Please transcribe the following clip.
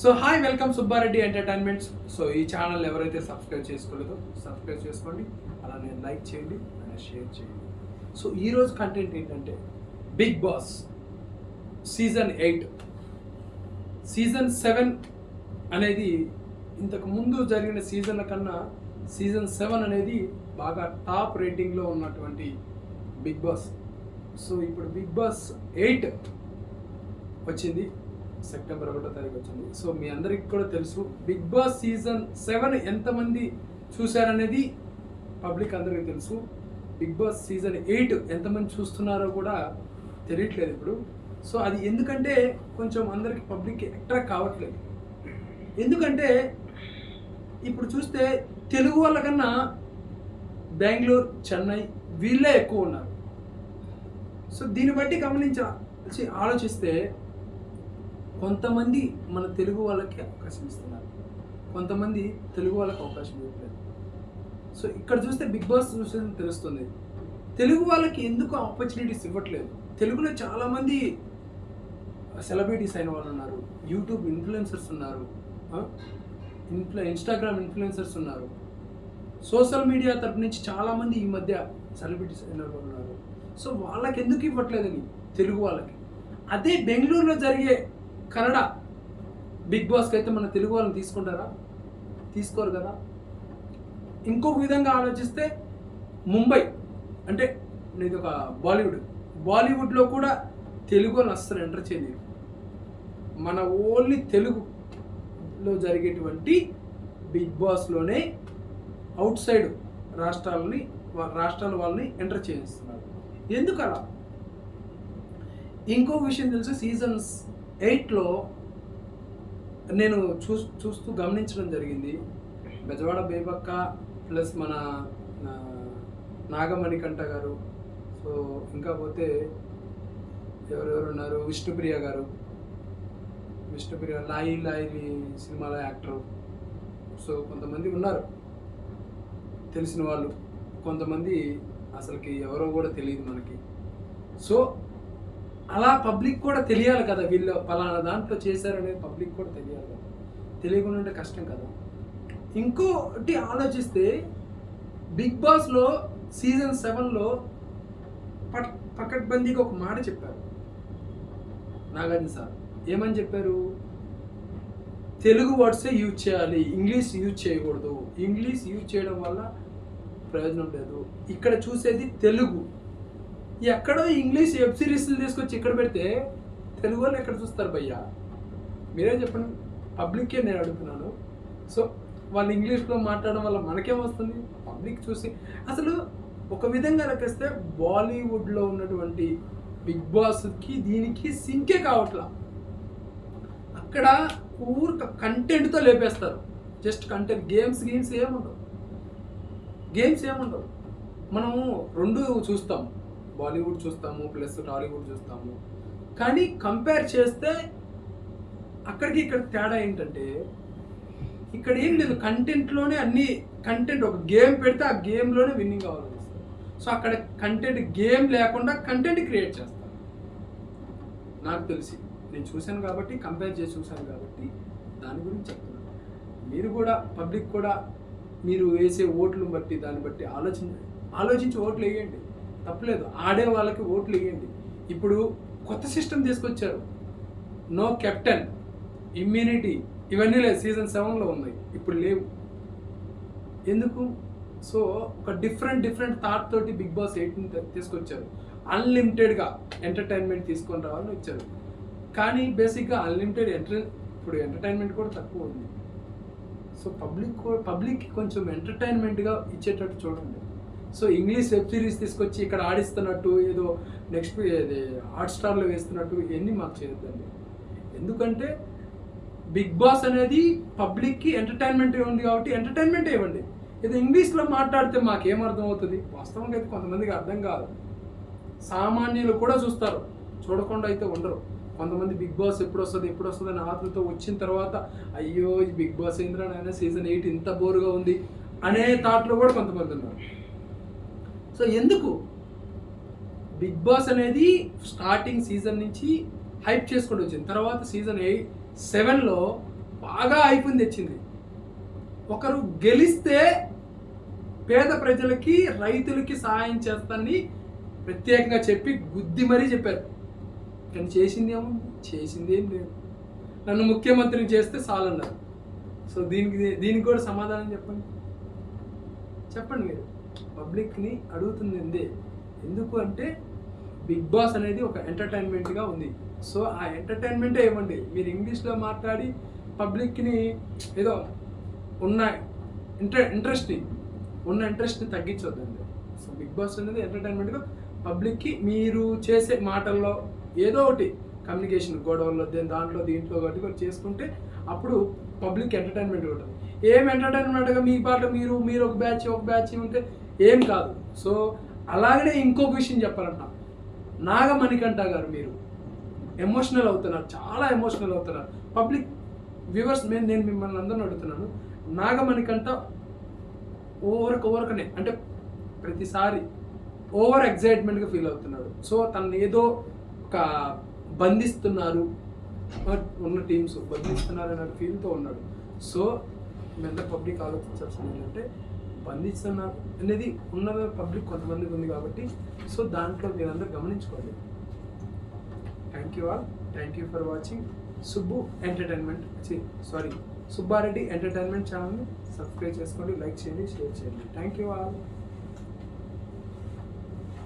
So hi welcome Subbareddy Entertainments so ఈ channel ఎవరైతే subscribe చేసుకోలేదో సబ్స్క్రైబ్ చేసుకోండి. అలానే లైక్ చేయండి అలానే షేర్ చేయండి. సో ఈరోజు కంటెంట్ ఏంటంటే Bigg Boss season eight season seven అనేది ఇంతకు ముందు జరిగిన సీజన్ల కన్నా సీజన్ సెవెన్ అనేది బాగా టాప్ రేటింగ్లో ఉన్నటువంటి బిగ్ బాస్ సో ఇప్పుడు బిగ్ బాస్ ఎయిట్ వచ్చింది. సెప్టెంబర్ ఒకటో తారీఖు వచ్చింది. సో మీ అందరికి కూడా తెలుసు బిగ్ బాస్ సీజన్ సెవెన్ ఎంతమంది చూశారనేది పబ్లిక్ అందరికీ తెలుసు. బిగ్ బాస్ సీజన్ ఎయిట్ ఎంతమంది చూస్తున్నారో కూడా తెలియట్లేదు ఇప్పుడు. సో అది ఎందుకంటే కొంచెం అందరికి పబ్లిక్ అట్రాక్ట్ కావట్లేదు. ఎందుకంటే ఇప్పుడు చూస్తే తెలుగు వాళ్ళ కన్నా బెంగళూరు చెన్నై వీళ్ళే ఎక్కువ ఉన్నారు. సో దీన్ని బట్టి గమనించి ఆలోచిస్తే కొంతమంది మన తెలుగు వాళ్ళకి అవకాశం ఇస్తున్నారు. కొంతమంది తెలుగు వాళ్ళకి అవకాశం ఇవ్వట్లేదు. సో ఇక్కడ చూస్తే బిగ్ బాస్ చూస్తే తెలుస్తుంది. తెలుగు వాళ్ళకి ఎందుకు ఆపర్చునిటీస్ ఇవ్వట్లేదు? తెలుగులో చాలామంది సెలబ్రిటీస్ అయిన వాళ్ళు ఉన్నారు. యూట్యూబ్ ఇన్ఫ్లుయెన్సర్స్ ఉన్నారు. ఇన్ఫ్లు ఇన్స్టాగ్రామ్ ఇన్ఫ్లుయెన్సర్స్ ఉన్నారు. సోషల్ మీడియా తరపు నుంచి చాలామంది ఈ మధ్య సెలబ్రిటీస్ అయిన వాళ్ళు ఉన్నారు. సో వాళ్ళకి ఎందుకు ఇవ్వట్లేదని తెలుగు వాళ్ళకి. అదే బెంగళూరులో జరిగే కన్నడ బిగ్ బాస్కి అయితే మన తెలుగు వాళ్ళని తీసుకుంటారా? తీసుకోరు కదా? ఇంకొక విధంగా ఆలోచిస్తే ముంబై అంటే ఇది ఒక బాలీవుడ్. బాలీవుడ్లో కూడా తెలుగు వాళ్ళని అస్సలు ఎంటర్ చేయలేరు. మన ఓన్లీ తెలుగులో జరిగేటువంటి బిగ్ బాస్లోనే అవుట్ సైడ్ రాష్ట్రాలని రాష్ట్రాల వాళ్ళని ఎంటర్ చేయిస్తున్నారు ఎందుకలా? ఇంకో విషయం తెలుసు? సీజన్స్ ఎయిట్లో నేను చూ చూస్తూ గమనించడం జరిగింది. బెజవాడ బేబక్క ప్లస్ మన నాగమణికంఠ గారు. సో ఇంకా పోతే ఎవరెవరు ఉన్నారు విష్ణుప్రియ గారు. విష్ణుప్రియ లాయి లాయి సినిమాలో యాక్టర్. సో కొంతమంది ఉన్నారు. తెలిసిన వాళ్ళు. కొంతమంది అసలుకి ఎవరో కూడా తెలియదు మనకి. సో అలా పబ్లిక్ కూడా తెలియాలి కదా వీళ్ళు పలానా దాంట్లో చేశారనేది పబ్లిక్ కూడా తెలియాలి కదా. తెలియకుండా ఉంటే కష్టం కదా. ఇంకోటి ఆలోచిస్తే బిగ్ బాస్లో సీజన్ సెవెన్లో పట్ పకడ్బందీకి ఒక మాట చెప్పారు. నాగార్జున సార్ ఏమని చెప్పారు? తెలుగు వర్డ్సే యూజ్ చేయాలి ఇంగ్లీష్ యూజ్ చేయకూడదు. ఇంగ్లీష్ యూజ్ చేయడం వల్ల ప్రయోజనం లేదు. ఇక్కడ చూసేది తెలుగు. ఎక్కడో ఇంగ్లీష్ వెబ్ సిరీస్లు తీసుకొచ్చి ఇక్కడ పెడితే తెలుగు వాళ్ళు ఎక్కడ చూస్తారు భయ్యా? మీరే చెప్పండి. పబ్లిక్కే నేను అడుగుతున్నాను. సో వాళ్ళు ఇంగ్లీష్లో మాట్లాడడం వల్ల మనకేం వస్తుంది? పబ్లిక్ చూసి. అసలు ఒక విధంగా లెక్కేస్తే బాలీవుడ్లో ఉన్నటువంటి బిగ్ బాస్కి దీనికి సింకే కావట్లా. అక్కడ ఊరిక కంటెంట్తో లేపేస్తారు. జస్ట్ కంటెంట్ గేమ్స్ గేమ్స్ ఏముండవు. గేమ్స్ ఏముండవు. మనము రెండు చూస్తాం. బాలీవుడ్ చూస్తాము ప్లస్ టాలీవుడ్ చూస్తాము. కానీ కంపేర్ చేస్తే అక్కడికి ఇక్కడ తేడా ఏంటంటే ఇక్కడ ఏం లేదు కంటెంట్లోనే అన్ని కంటెంట్ ఒక గేమ్ పెడితే ఆ గేమ్లోనే విన్నింగ్ అవ్వాలి సో అక్కడ కంటెంట్ గేమ్ లేకుండా కంటెంట్ క్రియేట్ చేస్తారు. నాకు తెలిసి. నేను చూశాను కాబట్టి కంపేర్ చేసి చూశాను కాబట్టి దాని గురించి చెప్తున్నాను. మీరు కూడా పబ్లిక్ కూడా మీరు వేసే ఓట్లను బట్టి దాన్ని బట్టి ఆలోచించండి ఆలోచించి ఓట్లు వేయండి. తప్పలేదు. ఆడే వాళ్ళకి ఓట్లు వేయండి ఇప్పుడు కొత్త సిస్టమ్ తీసుకొచ్చారు. నో కెప్టెన్ ఇమ్యూనిటీ ఇవన్నీ లేదు. సీజన్ సెవెన్లో ఉన్నాయి. ఇప్పుడు లేవు. ఎందుకు? సో ఒక డిఫరెంట్ డిఫరెంట్ థాట్ తోటి బిగ్ బాస్ ఎయిట్ని తీసుకొచ్చారు. అన్లిమిటెడ్గా ఎంటర్టైన్మెంట్ తీసుకొని రావాలని వచ్చారు. కానీ బేసిక్గా అన్లిమిటెడ్ ఎంటర్ ఇప్పుడు ఎంటర్టైన్మెంట్ కూడా తక్కువ ఉంది. సో పబ్లిక్ పబ్లిక్కి కొంచెం ఎంటర్టైన్మెంట్గా ఇచ్చేటట్టు చూడండి. సో ఇంగ్లీష్ వెబ్ సిరీస్ తీసుకొచ్చి ఇక్కడ ఆడిస్తున్నట్టు ఏదో నెక్స్ట్ హాట్ స్టార్లో వేస్తున్నట్టు ఇవన్నీ మాకు చేయొద్దండి. ఎందుకంటే బిగ్ బాస్ అనేది పబ్లిక్కి ఎంటర్టైన్మెంట్ ఉంది కాబట్టి ఎంటర్టైన్మెంట్ ఇవ్వండి. ఇది ఇంగ్లీష్లో మాట్లాడితే మాకేం అర్థం అవుతుంది వాస్తవంగా అయితే కొంతమందికి అర్థం కాదు. సామాన్యులు కూడా చూస్తారు. చూడకుండా అయితే ఉండరు. కొంతమంది బిగ్ బాస్ ఎప్పుడు వస్తుంది ఎప్పుడు వస్తుంది అని ఆతృతో వచ్చిన తర్వాత అయ్యో ఈ బిగ్ బాస్ ఏంద్రా నాయన సీజన్ ఎయిట్ ఇంత బోరుగా ఉంది అనే థాట్లో కూడా కొంతమంది ఉన్నారు. సో ఎందుకు? బిగ్ బాస్ అనేది స్టార్టింగ్ సీజన్ నుంచి హైప్ చేసుకుంటూ వచ్చింది. తర్వాత సీజన్ ఎయిట్ సెవెన్లో బాగా అయిపోయింది తెచ్చింది. ఒకరు గెలిస్తే పేద ప్రజలకి రైతులకి సహాయం చేస్తానని ప్రత్యేకంగా చెప్పి గుద్ది మరీ చెప్పారు. కానీ చేసింది ఏమో చేసింది ఏం లేదు. నన్ను ముఖ్యమంత్రిని చేస్తే చాలన్నారు. సో దీనికి దీనికి కూడా సమాధానం చెప్పండి. చెప్పండి మీరు. పబ్లిక్ని అడుగుతుంది ఎందుకు అంటే బిగ్ బాస్ అనేది ఒక ఎంటర్టైన్మెంట్గా ఉంది. సో ఆ ఎంటర్టైన్మెంటే ఇవ్వండి మీరు ఇంగ్లీష్లో మాట్లాడి పబ్లిక్ని ఏదో ఉన్న ఇంట్రె ఇంట్రెస్ట్ని ఉన్న ఇంట్రెస్ట్ని తగ్గించొద్దండి. సో బిగ్ బాస్ అనేది ఎంటర్టైన్మెంట్గా పబ్లిక్కి మీరు చేసే మాటల్లో ఏదో ఒకటి కమ్యూనికేషన్ గొడవల్లో దేని దాంట్లో దీంట్లో కాబట్టి చేసుకుంటే అప్పుడు పబ్లిక్ ఎంటర్టైన్మెంట్ ఉంటుంది. ఏం ఎంటర్టైన్మెంట్గా మీ పాట మీరు మీరు ఒక బ్యాచ్ ఒక బ్యాచ్ ఉంటే ఏం కాదు. సో అలాగనే ఇంకొక విషయం చెప్పాలంట. నాగమణికంఠ గారు మీరు ఎమోషనల్ అవుతున్నారు చాలా ఎమోషనల్ అవుతున్నారు. పబ్లిక్ వ్యూవర్స్ నేను నేను మిమ్మల్ని అందరిని అడుగుతున్నాను. నాగమణికంఠ ఓవర్కి ఓవర్కనే అంటే ప్రతిసారి ఓవర్ ఎగ్జైట్మెంట్గా ఫీల్ అవుతున్నాడు. సో తను ఏదో ఒక బంధిస్తున్నారు ఉన్న టీమ్స్ బంధిస్తున్నారు అనే ఫీల్తో ఉన్నాడు. సో మెల్ల పబ్లిక్ ఆలోచించాల్సింది ఏంటంటే బంధిస్తున్నారు అనేది ఉన్న పబ్లిక్ కొంతమందికి ఉంది కాబట్టి సో దాంట్లో మీరందరూ గమనించుకోండి. Thank you all thank you for watching Subbu entertainment sorry Subbareddy entertainment ఛానల్ని సబ్స్క్రైబ్ చేసుకోండి లైక్ చేయండి షేర్ చేయండి. Thank you all